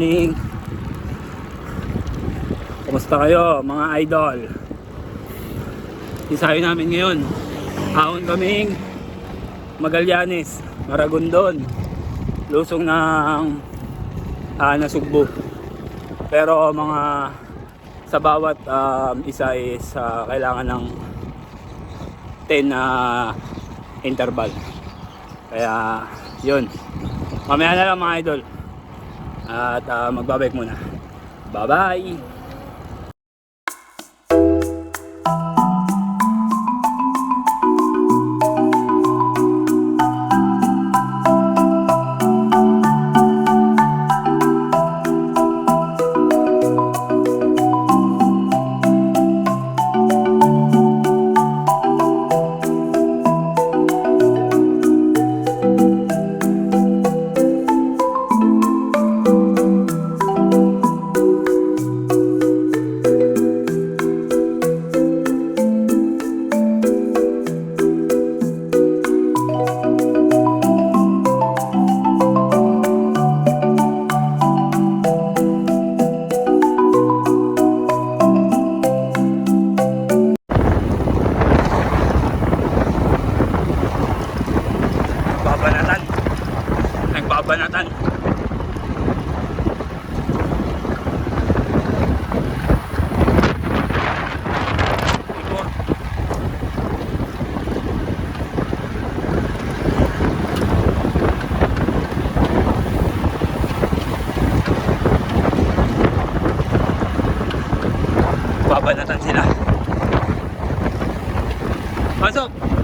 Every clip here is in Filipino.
morning. Kumusta kayo mga idol? Isayo namin ngayon. Haon kaming Magallanes, Maragondon. Lusong ng ah, Nasugbo. Pero mga sa bawat um, isa is ah, kailangan ng 10 na interval. Kaya yun. Mamaya na lang mga idol. At uh, magbabike muna. Bye-bye! Ito. Babanatan sila. Pasok!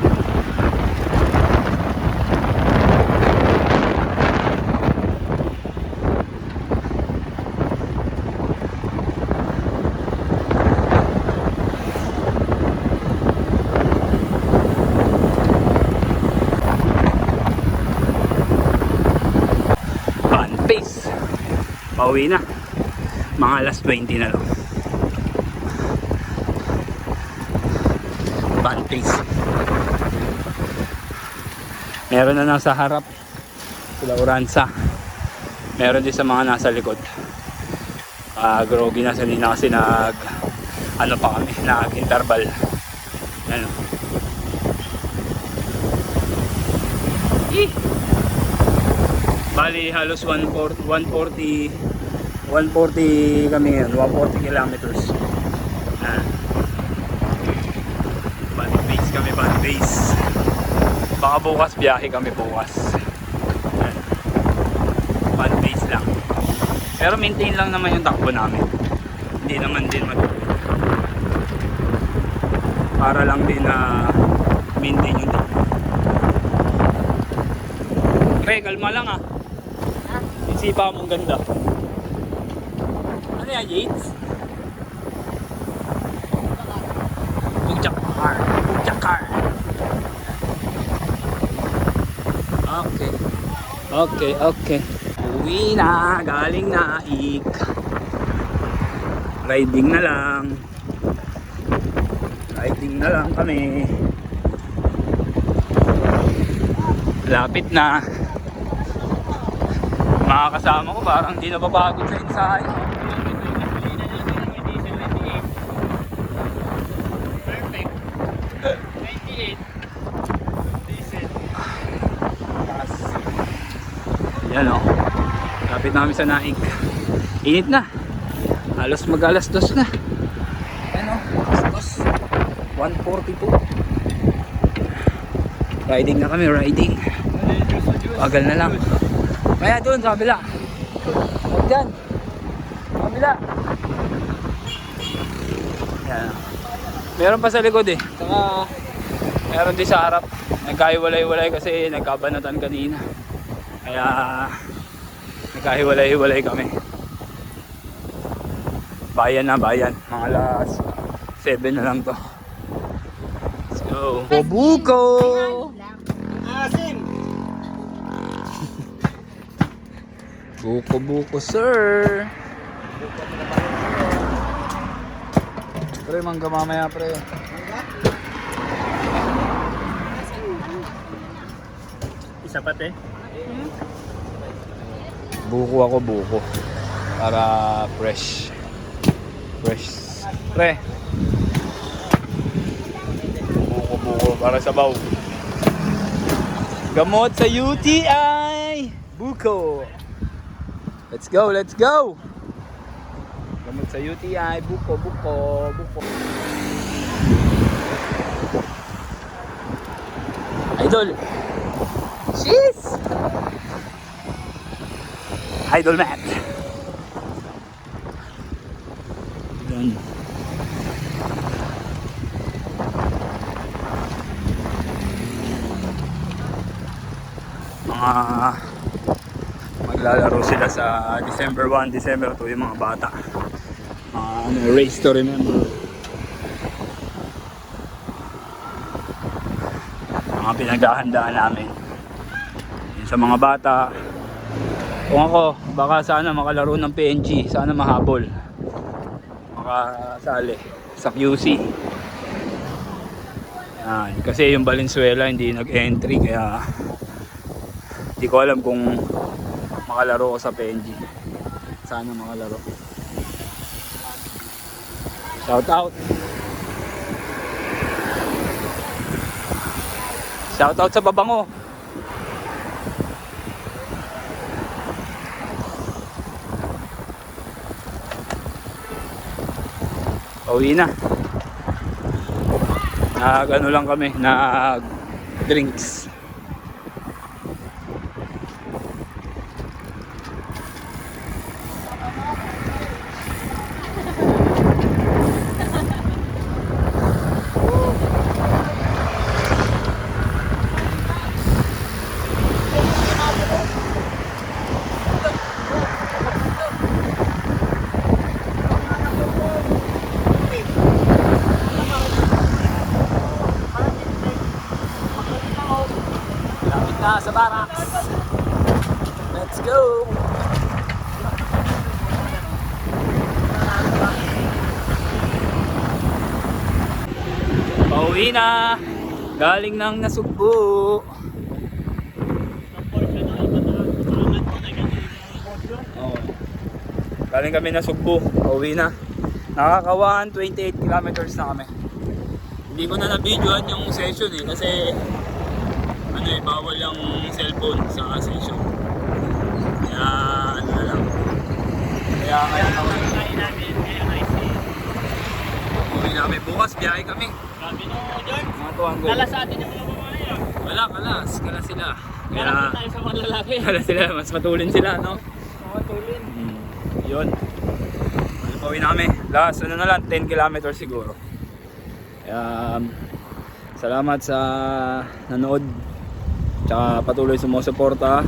Pauwi na. Mga alas 20 na lang. Van pace. Meron na nasa harap. Sila Uransa. Meron din sa mga nasa likod. Ah, groggy na sanina kasi nag ano pa kami, nag interval. Ano. Eh. Bali halos 140 140 140 kami ngayon, 140 kilometers. Ah. Bad base kami, bad base. Baka bukas biyahe kami bukas. Ayan. Bad base lang. Pero maintain lang naman yung takbo namin. Hindi naman din mag para lang din na maintain yung takbo. Pre, kalma lang ah. Isipa mong ganda. Ano yan, Yates? Bugjakar. Bugjakar. Okay. Okay, okay. Uwi na. Galing na. Ik. Riding na lang. Riding na lang kami. Lapit na mga kasama ko parang hindi na papagod sa ensayo. Yan o. Lapit namin sa naig. Init na. Halos mag alas dos na. Yan o. Alas dos. 142. Riding na kami, riding. Bagal na lang. Kaya doon sa kabila. Huwag dyan. Sa kabila. Yan. Meron pa sa likod eh. Saka meron din sa harap. Nagkahiwalay-walay kasi nagkabanatan kanina. Kaya nagkahiwalay-walay kami. Bayan na bayan. Mga alas 7 na lang to. Let's go. Buko! Asim! Buko-buko, sir. Pre, mangga mamaya, pre. Isa pati. Buko ako, buko. Para fresh. Fresh. Pre. Buko-buko para sa baw. Gamot sa UTI! Buko! Let's go, let's go! Gamot sa UTI, buko, buko, buko. Idol! Jeez! Idol Matt! Yan. Mga maglalaro sila sa December 1, December 2 yung mga bata. Mga ano, race to remember. Mga pinaghahandaan namin. Sa mga bata. Kung ako, baka sana makalaro ng PNG. Sana mahabol. Makasali sa QC. Yan. Kasi yung Valenzuela hindi nag-entry kaya hindi ko alam kung makalaro ko sa PNG. Sana makalaro. Shout out. Shout out sa babango. Pauwi na. Nag ano lang kami, nag drinks. Barracks. Let's go! Pauwi na! Galing ng nasugbo. Oo. Galing kami nasugbo. Pauwi na. Nakaka 128 kilometers na kami. Hindi ko na na-videoan yung session eh kasi ano eh, bawal yung cellphone sa session. Kaya ano na lang. Kaya kaya kami. Uwi namin bukas, biyahe kami. Sabi no, George. Mga Kala sa atin yung mga babae. Wala, kalas. Kala sila. Kaya Kaya, tayo sa mga lalaki. kala sila, mas matulin sila, no? Mga tulin. Mm. Yun. Ano pauwi na kami? Last, ano na lang, 10 kilometers siguro. Kaya, um, salamat sa nanood. Tsaka patuloy sumusuporta.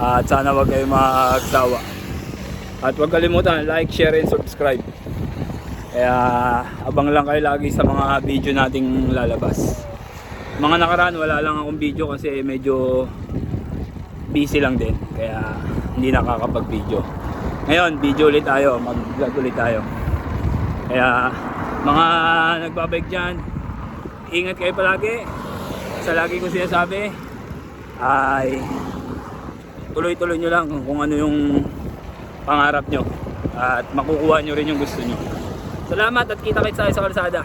At sana wag kayo magsawa. At huwag kalimutan, like, share, and subscribe. Kaya abang lang kayo lagi sa mga video nating lalabas. Mga nakaraan wala lang akong video kasi medyo busy lang din. Kaya hindi nakakapag-video. Ngayon, video ulit tayo. Mag-vlog ulit tayo. Kaya mga nagbabike dyan, ingat kayo palagi. Sa lagi ko sinasabi ay tuloy-tuloy nyo lang kung ano yung pangarap nyo. At makukuha nyo rin yung gusto nyo. Salamat at kita kits sa kalsada.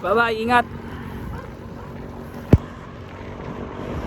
Bye bye, ingat!